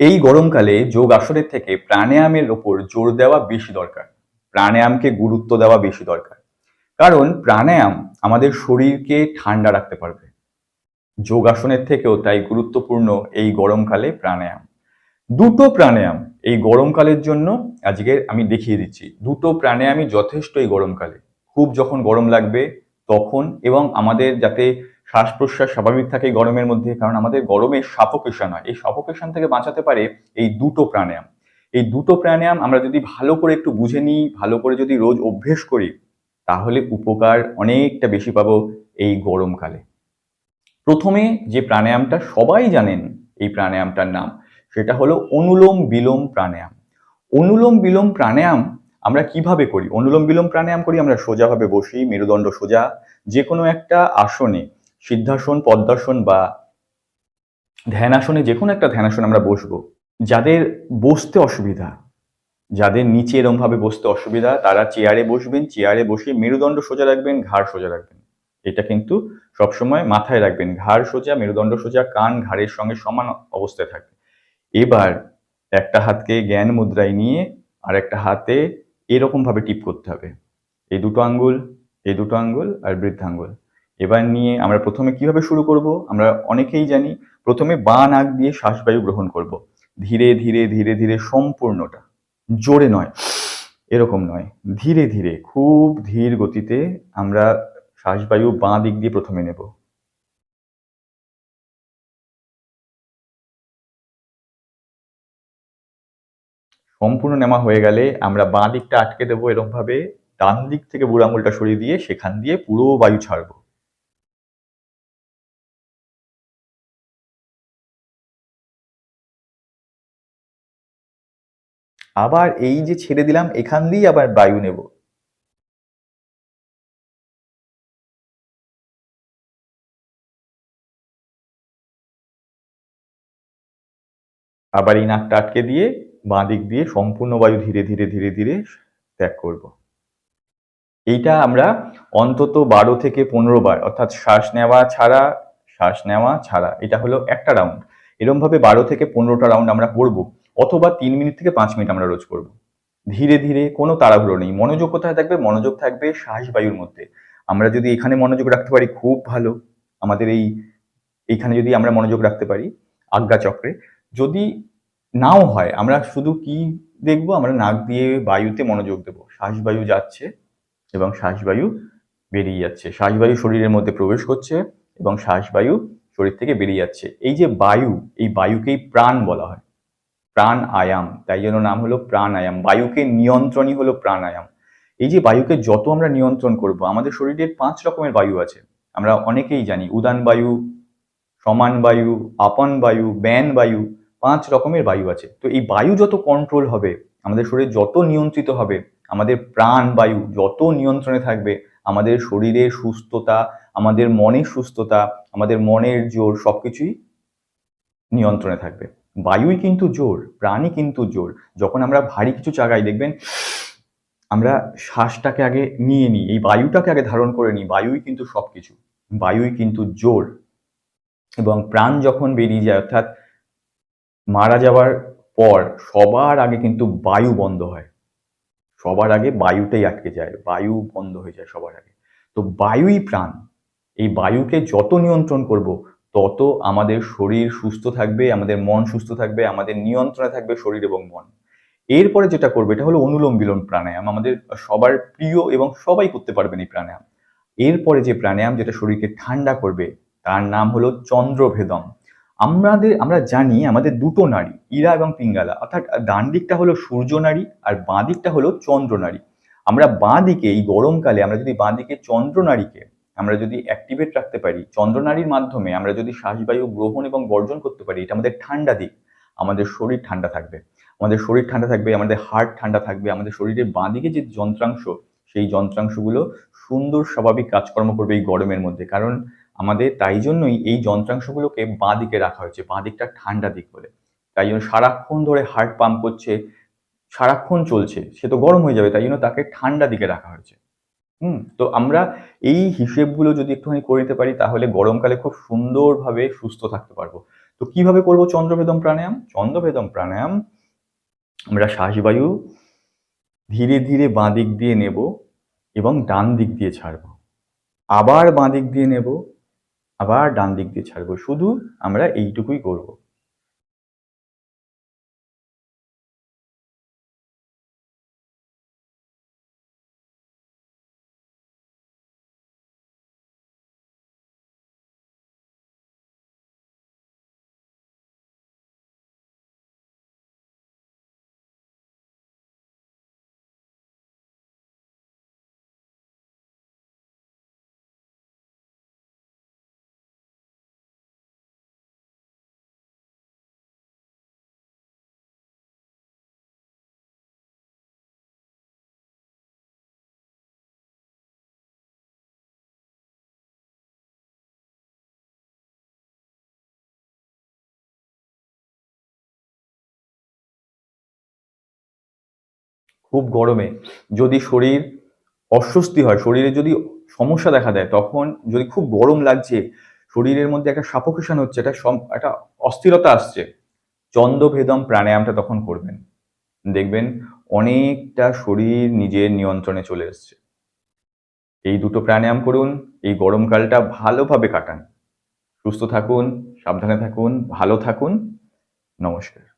এই গরমকালে যোগ আসনের থেকে প্রাণায়ামের ওপর জোর দেওয়া বেশি দরকার। প্রাণায়ামকে গুরুত্ব দেওয়া বেশি দরকার। কারণ প্রাণায়াম আমাদের শরীরকে ঠান্ডা রাখতে পারবে। যোগাসনের থেকেও তাই গুরুত্বপূর্ণ এই গরমকালে প্রাণায়াম। দুটো প্রাণায়াম এই গরমকালের জন্য আজকে আমি দেখিয়ে দিচ্ছি। দুটো প্রাণায়ামই যথেষ্ট এই গরমকালে। খুব যখন গরম লাগবে তখন এবং আমাদের যাতে শ্বাস প্রশ্বাস স্বাভাবিক থাকে গরমের মধ্যে, কারণ আমাদের গরমে সাফোকেশন হয়। এই সাফোকেশন থেকে বাঁচাতে পারে এই দুটো প্রাণায়াম। এই দুটো প্রাণায়াম আমরা যদি ভালো করে একটু বুঝে নিই, ভালো করে যদি রোজ অভ্যেস করি, তাহলে উপকার অনেকটা বেশি পাবো এই গরমকালে। প্রথমে যে প্রাণায়ামটা সবাই জানেন এই প্রাণায়ামটার নাম, সেটা হলো অনুলোম বিলোম প্রাণায়াম। অনুলোম বিলোম প্রাণায়াম আমরা কীভাবে করি? অনুলোম বিলোম প্রাণায়াম করি আমরা সোজাভাবে বসি, মেরুদণ্ড সোজা যে কোনো একটা আসনে সিদ্ধাসন, পদ্মাসন বা ধ্যানাসনে যে কোনো একটা ধ্যানাসনে আমরা বসবো। যাদের বসতে অসুবিধা, যাদের নিচে এরমভাবে বসতে অসুবিধা, তারা চেয়ারে বসবেন, চেয়ারে বসে মেরুদণ্ড সোজা রাখবেন, ঘাড় সোজা রাখবেন। এটা কিন্তু সবসময় মাথায় রাখবেন, ঘাড় সোজা, মেরুদণ্ড সোজা, কান ঘাড়ের সঙ্গে সমান অবস্থায় থাকবে। এবার একটা হাতকে জ্ঞান মুদ্রায় নিয়ে আর একটা হাতে এরকমভাবে টিপ করতে হবে। এই দুটো আঙ্গুল এই দুটো আঙ্গুল আর বৃদ্ধাঙ্গুল এবার নিয়ে আমরা প্রথমে কীভাবে শুরু করব? আমরা অনেকেই জানি প্রথমে বাঁ নাক দিয়ে শ্বাসবায়ু গ্রহণ করব। ধীরে ধীরে ধীরে ধীরে সম্পূর্ণটা। জোরে নয়, এরকম নয়। ধীরে ধীরে, খুব ধীর গতিতে আমরা শ্বাসবায়ু বাঁ দিক দিয়ে প্রথমে নেব। সম্পূর্ণ নেওয়া হয়ে গেলে আমরা বাঁ দিকটা আটকে দেবো এরকম ভাবে ডান দিক থেকে বুড়ো আঙুলটা সরিয়ে দিয়ে সেখান দিয়ে পুরো বায়ু ছাড়বো। আবার এই যে ছেড়ে দিলাম, এখান দিয়েই আবার বায়ু নেব। আবার এই নাকটা আটকে দিয়ে বাঁ দিক দিয়ে সম্পূর্ণ বায়ু ধীরে ধীরে ধীরে ধীরে ত্যাগ করব। এইটা আমরা অন্তত বারো থেকে পনেরো বার, অর্থাৎ শ্বাস নেওয়া ছাড়া, শ্বাস নেওয়া ছাড়া, এটা হলো একটা রাউন্ড এরকম ভাবে বারো থেকে পনেরোটা রাউন্ড আমরা করব। অথবা তিন মিনিট থেকে পাঁচ মিনিট আমরা রোজ করব। ধীরে ধীরে কোনো তাড়াহুড়ো নেই। মনোযোগ কোথায় থাকবে? মনোযোগ থাকবে শ্বাস বায়ুর মধ্যে। আমরা যদি এখানে মনোযোগ রাখতে পারি, খুব ভালো। আমাদের এই এইখানে যদি আমরা মনোযোগ রাখতে পারি, আজ্ঞা চক্রে। যদি নাও হয়, আমরা শুধু কি দেখব? আমরা নাক দিয়ে বায়ুতে মনোযোগ দেবো। শ্বাসবায়ু যাচ্ছে এবং শ্বাসবায়ু বেরিয়ে যাচ্ছে। শ্বাসবায়ু শরীরের মধ্যে প্রবেশ করছে এবং শ্বাসবায়ু শরীর থেকে বেরিয়ে যাচ্ছে। এই যে বায়ু, এই বায়ুকেই প্রাণ বলা হয়। প্রাণ আয়াম তাই জন্য নাম হলো প্রাণ আয়াম বায়ুকে নিয়ন্ত্রণই হলো প্রাণায়াম। এই যে বায়ুকে যত আমরা নিয়ন্ত্রণ করব, আমাদের শরীরে পাঁচ রকমের বায়ু আছে। আমরা অনেকেই জানি, উদান বায়ু, সমান বায়ু, আপন বায়ু, ব্যান বায়ু, পাঁচ রকমের বায়ু আছে। তো এই বায়ু যত কন্ট্রোল হবে, আমাদের শরীর যত নিয়ন্ত্রিত হবে, আমাদের প্রাণ বায়ু যত নিয়ন্ত্রণে থাকবে, আমাদের শরীরের সুস্থতা, আমাদের মনের সুস্থতা, আমাদের মনের জোর সবকিছুই নিয়ন্ত্রণে থাকবে। বায়ুই কিন্তু জোর, প্রাণই কিন্তু জোর। যখন আমরা ভারী কিছু চাগাই, দেখবেন আমরা শ্বাসটাকে আগে নিয়ে নিই, এই বায়ুটাকে আগে ধারণ করে নিই, বায়ুই কিন্তু সবকিছু, বায়ুই কিন্তু জোর। এবং প্রাণ যখন বেরিয়ে যায়, অর্থাৎ মারা যাওয়ার পর সবার আগে কিন্তু বায়ু বন্ধ হয়। সবার আগে বায়ুটাই আটকে যায়, বায়ু বন্ধ হয়ে যায় সবার আগে। তো বায়ুই প্রাণ, এই বায়ুকে যত নিয়ন্ত্রণ করব তত আমাদের শরীর সুস্থ থাকবে, আমাদের মন সুস্থ থাকবে, আমাদের নিয়ন্ত্রণে থাকবে শরীর এবং মন। এরপরে যেটা করবে, এটা হলো অনুলোম বিলোম প্রাণায়াম। আমাদের সবার প্রিয় এবং সবাই করতে পারবেন এই প্রাণায়াম। এরপরে যে প্রাণায়াম, যেটা শরীরকে ঠান্ডা করবে, তার নাম হলো চন্দ্রভেদম। আমাদের, আমরা জানি আমাদের দুটো নারী, ইরা এবং পিঙ্গালা। অর্থাৎ ডান দিকটা হলো সূর্য নারী আর বাঁ দিকটা হলো চন্দ্র নারী। আমরা বাঁ দিকে, এই গরমকালে আমরা যদি বাঁ দিকে চন্দ্র নারীকে আমরা যদি অ্যাক্টিভেট রাখতে পারি, চন্দ্রনারীর মাধ্যমে আমরা যদি শ্বাসবায়ু গ্রহণ এবং বর্জন করতে পারি, এটা আমাদের ঠান্ডা দিক, আমাদের শরীর ঠান্ডা থাকবে। আমাদের শরীর ঠান্ডা থাকবে, আমাদের হার্ট ঠান্ডা থাকবে, আমাদের শরীরের বাঁ দিকে যে যন্ত্রাংশ, সেই যন্ত্রাংশগুলো সুন্দর স্বাভাবিক কাজকর্ম করবে এই গরমের মধ্যে। কারণ আমাদের তাই জন্যই এই যন্ত্রাংশগুলোকে বাঁ দিকে রাখা হয়েছে, বাঁ দিকটা ঠান্ডা দিক বলে। তাই জন্য সারাক্ষণ ধরে হার্ট পাম্প করছে, সারাক্ষণ চলছে, সে তো গরম হয়ে যাবে, তাই জন্য তাকে ঠান্ডা দিকে রাখা হয়েছে। হুম। তো আমরা এই হিসেবগুলো যদি একটুখানি করে নিতে পারি, তাহলে গরমকালে খুব সুন্দরভাবে সুস্থ থাকতে পারব। তো কীভাবে করব চন্দ্রভেদম প্রাণায়াম? চন্দ্রভেদম প্রাণায়াম আমরা শ্বাসবায়ু ধীরে ধীরে বাঁ দিক দিয়ে নেব এবং ডান দিক দিয়ে ছাড়ব। আবার বাঁ দিক দিয়ে নেব, আবার ডান দিক দিয়ে ছাড়বো। শুধু আমরা এইটুকুই করব। খুব গরমে, যদি শরীর অস্বস্তি হয়, শরীরে যদি সমস্যা দেখা দেয়, তখন যদি খুব গরম লাগছে, শরীরের মধ্যে একটা সাপোকেশন হচ্ছে, একটা একটা অস্থিরতা আসছে, চন্দ্রভেদম প্রাণায়ামটা তখন করবেন। দেখবেন অনেকটা শরীর নিজের নিয়ন্ত্রণে চলে এসছে। এই দুটো প্রাণায়াম করুন, এই গরমকালটা ভালোভাবে কাটান। সুস্থ থাকুন, সাবধানে থাকুন, ভালো থাকুন, নমস্কার।